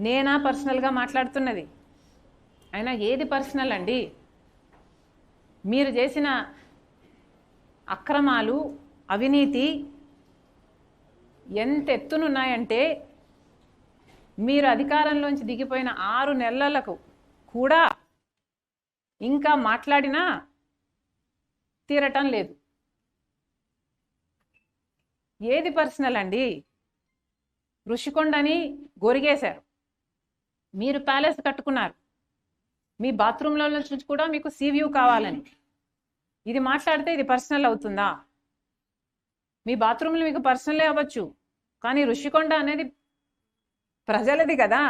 నేనా పర్సనల్గా మాట్లాడుతున్నది? అయినా ఏది పర్సనల్ అండి? మీరు చేసిన అక్రమాలు అవినీతి ఎంత ఎత్తునున్నాయంటే మీరు అధికారంలోంచి దిగిపోయిన ఆరు నెలలకు కూడా ఇంకా మాట్లాడినా తీరటం లేదు. ఏది పర్సనల్ అండి? ఋషికొండని గొరిగేశారు. మీరు ప్యాలెస్ కట్టుకున్నారు. మీ బాత్రూంలో నుంచి కూడా మీకు సీ వ్యూ కావాలని. ఇది మాట్లాడితే ఇది పర్సనల్ అవుతుందా? మీ బాత్రూంలో మీకు పర్సనలే అవ్వచ్చు. కానీ ఋషికొండ అనేది ప్రజలది కదా.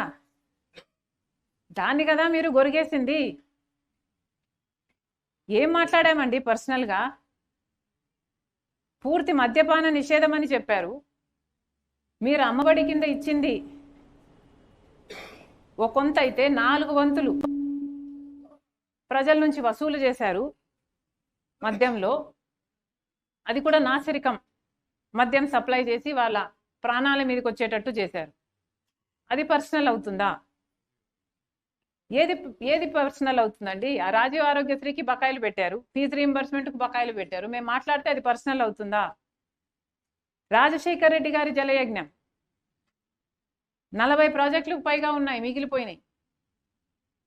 దాన్ని కదా మీరు గొరిగేసింది. ఏం మాట్లాడామండి పర్సనల్గా? పూర్తి మద్యపాన నిషేధం అని చెప్పారు. మీరు అమ్మఒడి కింద ఇచ్చింది ఒక కొంత అయితే నాలుగు వంతులు ప్రజల నుంచి వసూలు చేశారు మద్యంలో. అది కూడా నాసిరికం. మద్యం సప్లై చేసి వాళ్ళ ప్రాణాల మీదకి వచ్చేటట్టు చేశారు. అది పర్సనల్ అవుతుందా? ఏది ఏది పర్సనల్ అవుతుందండి? ఆ రాజీవ్ ఆరోగ్యశ్రీకి బకాయిలు పెట్టారు. ఫీజు రీంబర్స్మెంట్కి బకాయిలు పెట్టారు. మేము మాట్లాడితే అది పర్సనల్ అవుతుందా? రాజశేఖర్ రెడ్డి గారి జలయజ్ఞం. నలభై ప్రాజెక్టులకు పైగా ఉన్నాయి మిగిలిపోయినాయి.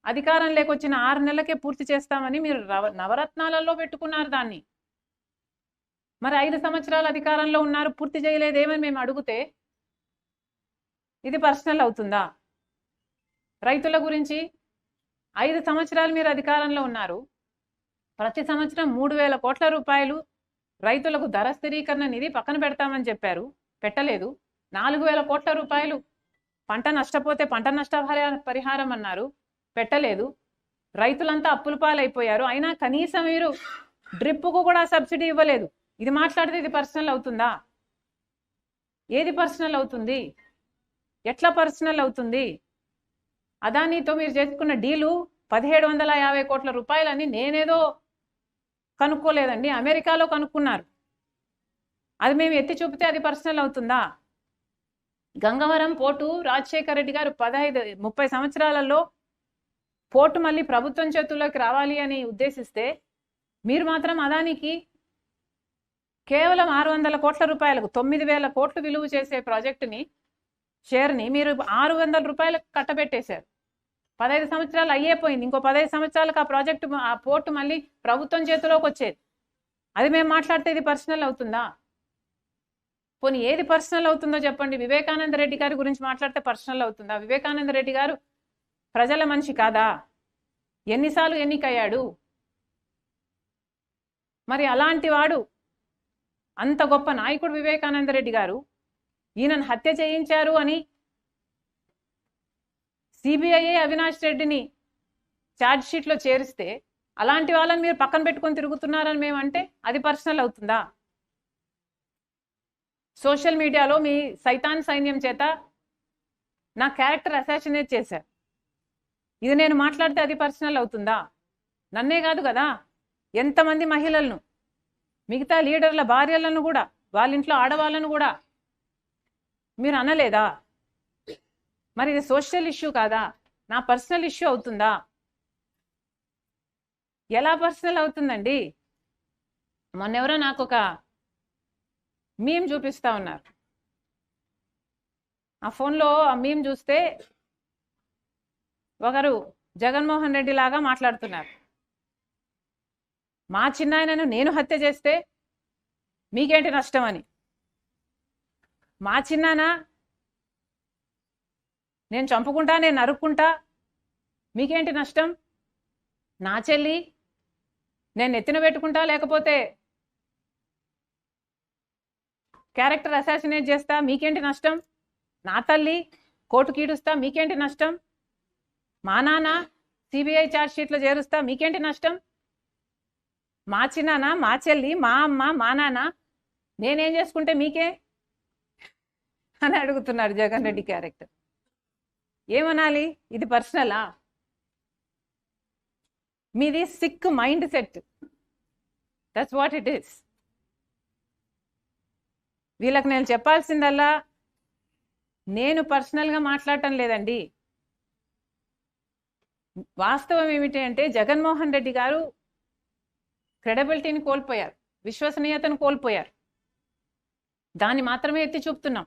అధికారం లేకొచ్చిన ఆరు నెలలకే పూర్తి చేస్తామని మీరు నవరత్నాలలో పెట్టుకున్నారు దాన్ని. మరి ఐదు సంవత్సరాలు అధికారంలో ఉన్నారు పూర్తి చేయలేదేమని మేము అడిగితే ఇది పర్సనల్ అవుతుందా? రైతుల గురించి ఐదు సంవత్సరాలు మీరు అధికారంలో ఉన్నారు ప్రతి సంవత్సరం మూడు వేల కోట్ల రూపాయలు రైతులకు ధర స్థిరీకరణ నిధి పక్కన పెడతామని చెప్పారు పెట్టలేదు. నాలుగు వేల కోట్ల రూపాయలు పంట నష్టపోతే పంట నష్ట పరిహారం అన్నారు పెట్టలేదు. రైతులంతా అప్పుల పాలైపోయారు. అయినా కనీసం మీరు డ్రిప్పుకు కూడా సబ్సిడీ ఇవ్వలేదు. ఇది మాట్లాడితే ఇది పర్సనల్ అవుతుందా? ఏది పర్సనల్ అవుతుంది? ఎట్లా పర్సనల్ అవుతుంది? అదానితో మీరు చేసుకున్న డీలు పదిహేడు వందల యాభై కోట్ల రూపాయలని నేనేదో కనుక్కోలేదండి. అమెరికాలో కనుక్కున్నారు. అది మేము ఎత్తి చూపితే అది పర్సనల్ అవుతుందా? గంగవరం పోర్టు రాజశేఖర రెడ్డి గారు పదహైదు ముప్పై సంవత్సరాలలో పోర్టు మళ్ళీ ప్రభుత్వం చేతుల్లోకి రావాలి అని ఉద్దేశిస్తే మీరు మాత్రం అదానికి కేవలం ఆరు వందల కోట్ల రూపాయలకు తొమ్మిది వేల కోట్లు విలువ చేసే ప్రాజెక్టుని షేర్ని మీరు ఆరు వందల రూపాయలకు కట్టబెట్టేశారు. పదహైదు సంవత్సరాలు అయ్యేపోయింది. ఇంకో పదహైదు సంవత్సరాలకు ఆ ప్రాజెక్టు ఆ పోర్టు మళ్ళీ ప్రభుత్వం చేతిలోకి వచ్చేది. అది మేము మాట్లాడితే ఇది పర్సనల్ అవుతుందా? పోనీ ఏది పర్సనల్ అవుతుందో చెప్పండి. వివేకానంద రెడ్డి గారి గురించి మాట్లాడితే పర్సనల్ అవుతుందా? వివేకానంద రెడ్డి గారు ప్రజల మనిషి కాదా? ఎన్నిసార్లు ఎన్నికయ్యాడు? మరి అలాంటి వాడు అంత గొప్ప నాయకుడు వివేకానంద రెడ్డి గారు ఈయనను హత్య చేయించారు అని సిబిఐఏ అవినాష్ రెడ్డిని ఛార్జ్ షీట్లో చేరిస్తే అలాంటి వాళ్ళని మీరు పక్కన పెట్టుకొని తిరుగుతున్నారని మేమంటే అది పర్సనల్ అవుతుందా? సోషల్ మీడియాలో మీ సైతాన్ సైన్యం చేత నా క్యారెక్టర్ అసాసినేట్ చేశారు ఇది నేను మాట్లాడితే అది పర్సనల్ అవుతుందా? నన్నే కాదు కదా? ఎంతమంది మహిళలను మిగతా లీడర్ల భార్యలను కూడా వాళ్ళ ఇంట్లో ఆడవాళ్ళను కూడా మీరు అనలేదా? మరి ఇది సోషల్ ఇష్యూ కాదా? నా పర్సనల్ ఇష్యూ అవుతుందా? ఎలా పర్సనల్ అవుతుందండి? మొన్నెవరో నాకు ఒక మేము చూపిస్తా ఉన్నారు. ఆ ఫోన్లో ఆ మేము చూస్తే ఒకరు జగన్మోహన్ రెడ్డి లాగా మాట్లాడుతున్నారు. మా చిన్నాయనను నేను హత్య చేస్తే మీకేంటి నష్టం అని. మా చిన్నాన నేను చంపుకుంటా నేను నరుక్కుంటా మీకేంటి నష్టం? నా చెల్లి నేను ఎత్తిన పెట్టుకుంటా లేకపోతే క్యారెక్టర్ అసాసినేట్ చేస్తా మీకేంటి నష్టం? నా తల్లి కోర్టు కీడుస్తా మీకేంటి నష్టం? మా నాన్న సిబిఐ షీట్లో చేరుస్తా మీకేంటి నష్టం? మా చిన్నాన్న మా చెల్లి మా అమ్మ మా నాన్న నేనేం చేసుకుంటే మీకే? అని అడుగుతున్నారు జగన్ రెడ్డి క్యారెక్టర్. ఏమనాలి? ఇది పర్సనలా? మీది sick mind set. That's what it is వీళ్ళకి నేను చెప్పాల్సిందల్లా నేను పర్సనల్గా మాట్లాడటం లేదండి. వాస్తవం ఏమిటి అంటే జగన్మోహన్ రెడ్డి గారు క్రెడబిలిటీని కోల్పోయారు విశ్వసనీయతను కోల్పోయారు. దాన్ని మాత్రమే ఎత్తి చూపుతున్నాం.